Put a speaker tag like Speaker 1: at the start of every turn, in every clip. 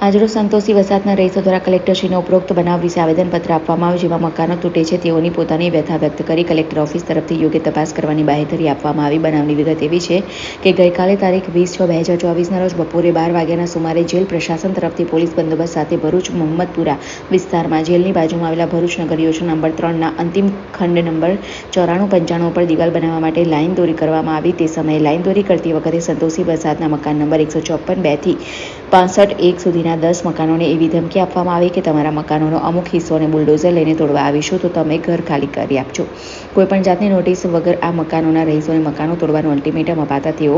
Speaker 1: આજરોજ સંતોષી વસાતના રહીશો દ્વારા કલેક્ટરશ્રીને ઉપરોક્ત બનાવ વિશે આવેદનપત્ર આપવામાં આવ્યું, જેમાં મકાનો તૂટે છે. તેઓની પોતાની વ્યથા વ્યક્ત કરી કલેક્ટર ઓફિસ તરફથી યોગ્ય તપાસ કરવાની બાહેધરી આપવામાં આવી. બનાવની વિગત એવી છે કે ગઈકાલે તારીખ વીસ છ, બે હજાર ચોવીસના રોજ બપોરે બાર વાગ્યાના સુમારે જેલ પ્રશાસન તરફથી પોલીસ બંદોબસ્ત સાથે ભરૂચ, મોહમ્મદપુરા વિસ્તારમાં જેલની બાજુમાં આવેલા ભરૂચ નગર યોજના નંબર ત્રણના અંતિમ ખંડ નંબર ચોરાણું પંચાણું પર દિવાલ બનાવવા માટે લાઇન દોરી કરવામાં આવી. તે સમયે લાઇન દોરી કરતી વખતે સંતોષી વરસાદના મકાન નંબર એકસો ચોપન બેથી પાસઠ, એક સુધીના દસ મકાનોને એવી ધમકી આપવામાં આવી કે તમારા મકાનોનો અમુક હિસ્સોને બુલડોઝર લઈને તોડવા આવીશું તો તમે ઘર ખાલી કરી આપજો. કોઈપણ જાતની નોટિસ વગર આ મકાનોના રહીશોને મકાનો તોડવાનું અલ્ટિમેટમ અપાતા તેઓ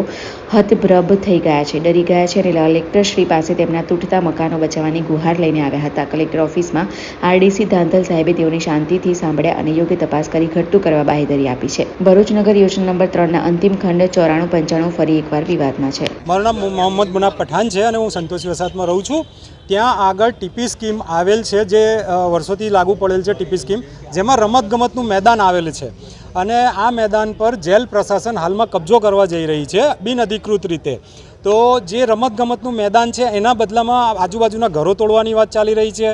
Speaker 1: હતભ્રભ થઈ ગયા છે, ડરી ગયા છે અને કલેક્ટરશ્રી પાસે તેમના તૂટતા મકાનો બચાવવાની ગુહાર લઈને આવ્યા હતા. કલેક્ટર ઓફિસમાં આરડીસી ધાંધલ સાહેબે તેઓની શાંતિથી સાંભળ્યા અને યોગ્ય તપાસ કરી ઘટતું કરવા બાહેધરી આપી છે. ભરૂચ નગર યોજના નંબર ત્રણના અંતિમ ખંડ ચોરાણું પંચાણું ફરી એકવાર વિવાદમાં છે.
Speaker 2: મારું નામ મોહમ્મદ મુનાફ છે અને હું સંતોષી વસાતમાં રહું છું. ત્યાં આગળ ટીપી સ્કીમ આવેલ છે, જે વર્ષોથી લાગુ પડેલ છે ટીપી સ્કીમ, જેમાં રમતગમતનું મેદાન આવેલ છે. અને આ મેદાન પર જેલ પ્રશાસન હાલમાં કબજો કરવા જઈ રહી છે બિનઅધિકૃત રીતે. તો જે રમતગમતનું મેદાન છે, એના બદલામાં આજુબાજુના ઘરો તોડવાની વાત ચાલી રહી છે.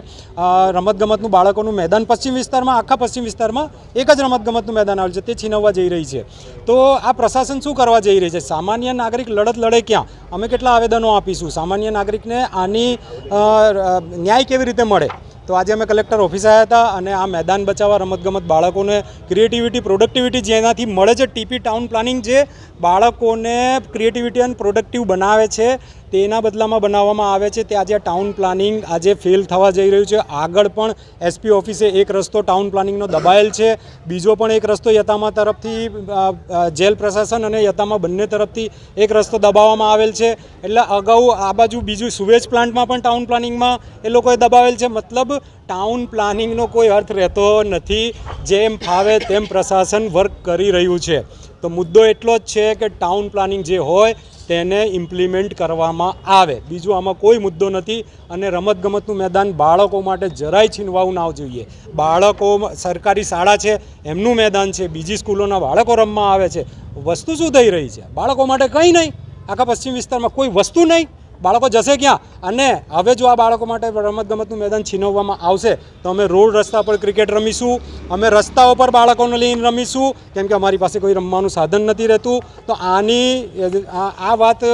Speaker 2: રમતગમતનું બાળકોનું મેદાન પશ્ચિમ વિસ્તારમાં, આખા પશ્ચિમ વિસ્તારમાં એક જ રમતગમતનું મેદાન આવેલું છે, તે છીનવવા જઈ રહી છે. તો આ પ્રશાસન શું કરવા જઈ રહી છે? સામાન્ય નાગરિક લડત લડે ક્યાં? અમે કેટલા આવેદનો આપીશું? સામાન્ય નાગરિકને આની ન્યાય કેવી રીતે મળે? તો આજે અમે કલેક્ટર ઓફિસ આવ્યા હતા અને આ મેદાન બચાવવા રમતગમત બાળકોને ક્રિએટિવિટી પ્રોડક્ટિવિટી જેનાથી મળે છે ટીપી ટાઉન પ્લાનિંગ જે બાળકોને ક્રિએટિવિટી અને પ્રોડક્ટિવ બનાવે છે તેના બદલામાં બનાવવામાં આવે છે. તે આજે ટાઉન પ્લાનિંગ આજે ફેલ થવા જઈ રહ્યું છે. આગળ પણ એસપી ઓફિસે એક રસ્તો ટાઉન પ્લાનિંગનો દબાયેલ છે. બીજો પણ એક રસ્તો યતામા તરફથી જેલ પ્રશાસન અને યતામા બંને તરફથી એક રસ્તો દબાવવામાં આવેલ છે. એટલે અગાઉ આ બાજુ બીજું સુવેજ પ્લાન્ટમાં પણ ટાઉન પ્લાનિંગમાં એ લોકોએ દબાવેલ છે. મતલબ ટાઉન પ્લાનિંગનો કોઈ અર્થ રહેતો નથી. જેમ ફાવે તેમ પ્રશાસન વર્ક કરી રહ્યું છે. તો મુદ્દો એટલો જ છે કે ટાઉન પ્લાનિંગ જે હોય તેને ઇમ્પ્લિમેન્ટ કરવામાં આવે. બીજું આમાં કોઈ મુદ્દો નથી અને રમતગમતનું મેદાન બાળકો માટે જરાય છીનવાવું ના જોઈએ. બાળકો સરકારી શાળા છે, એમનું મેદાન છે, બીજી સ્કૂલોના બાળકો રમવા આવે છે. વસ્તુ શું થઈ રહી છે? બાળકો માટે કંઈ નહીં. આખા પશ્ચિમ વિસ્તારમાં કોઈ વસ્તુ નહીં. બાળકો જશે ક્યાં? અને હવે જો આ બાળકો માટે રમતગમતનું મેદાન છીનવવામાં આવશે, તો અમે રોડ રસ્તા પર ક્રિકેટ રમીશું, અમે રસ્તાઓ પર બાળકોને લઈને રમીશું. કેમ કે અમારી પાસે કોઈ રમવાનું સાધન નથી રહેતું. તો આની, આ વાત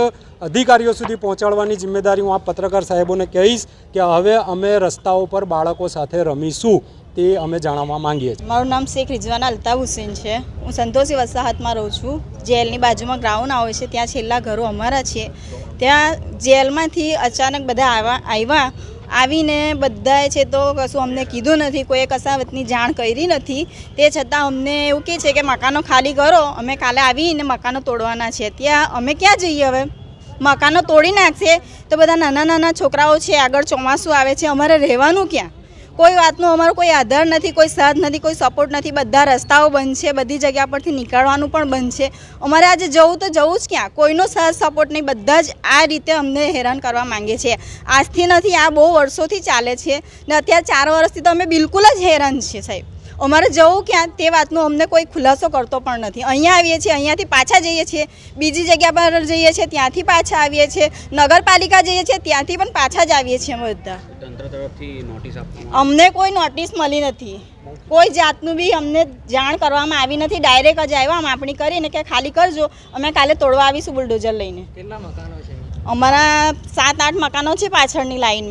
Speaker 2: અધિકારીઓ સુધી પહોંચાડવાની જિમ્મેદારી હું આ પત્રકાર સાહેબોને કહીશ કે હવે અમે રસ્તાઓ પર બાળકો સાથે રમીશું તે અમે જાણવા માંગીએ છીએ.
Speaker 3: મારું નામ શેખ રિઝવાના અલ્તાફ હુસેન છે. હું સંતોષી વસાહતમાં રહું છું. જેલની બાજુમાં ગ્રાઉન્ડ આવે છે. ત્યાં છેલ્લા ઘરો અમારા છે. ત્યાં જેલમાંથી અચાનક બધા આવ્યા આવ્યા આવીને બધાએ છે તો કશું અમને કીધું નથી. કોઈએ કસાવતની જાણ કરી નથી. તે છતાં અમને એવું કહે છે કે, મકાનો ખાલી કરો. અમે કાલે આવીને મકાનો તોડવાના છે. ત્યાં અમે ક્યાં જઈએ હવે? મકાનો તોડી નાખશે તો બધા નાના નાના છોકરાઓ છે, આગળ ચોમાસું આવે છે, અમારે રહેવાનું ક્યાં? કોઈ વાતનો અમારો કોઈ આધાર નથી, કોઈ સાથ નથી, કોઈ સપોર્ટ નથી, બધા રસ્તાઓ બંધ છે, બધી જગ્યા પરથી નીકળવાનું પણ બંધ છે. અમારે આજે જવું તો જવું જ ક્યાં? કોઈનો સાથ સપોર્ટ નહીં, બધા જ આ રીતે અમને હેરાન કરવા માંગે છે. આજથી નથી, આ બહુ વર્ષોથી ચાલે છે ને અત્યારે ચાર વર્ષથી તો અમે બિલકુલ જ હેરાન છીએ સાહેબ. અમારે જવું ક્યાં તે વાતનો અમને કોઈ ખુલાસો કરતો પણ નથી. અહીંયા આવીએ છીએ અહીંયાથી પાછા જઈએ છીએ બીજી જગ્યા પર જઈએ છીએ ત્યાંથી પાછા આવીએ છીએ નગરપાલિકા જઈએ છીએ ત્યાંથી પણ પાછા જ આવીએ છીએ અમે બધા.
Speaker 4: તંત્ર તરફથી નોટિસ
Speaker 3: અમને કોઈ નોટિસ મળી નથી. કોઈ જાતનું બી અમને જાણ કરવામાં આવી નથી. ડાયરેક્ટ જ આવ્યા માપણી કરીને કે ખાલી કરજો અમે કાલે તોડવા આવીશું બુલડોઝર લઈને.
Speaker 4: કેટલા મકાનો છે?
Speaker 3: અમારા સાત આઠ મકાનો છે પાછળની લાઈનમાં.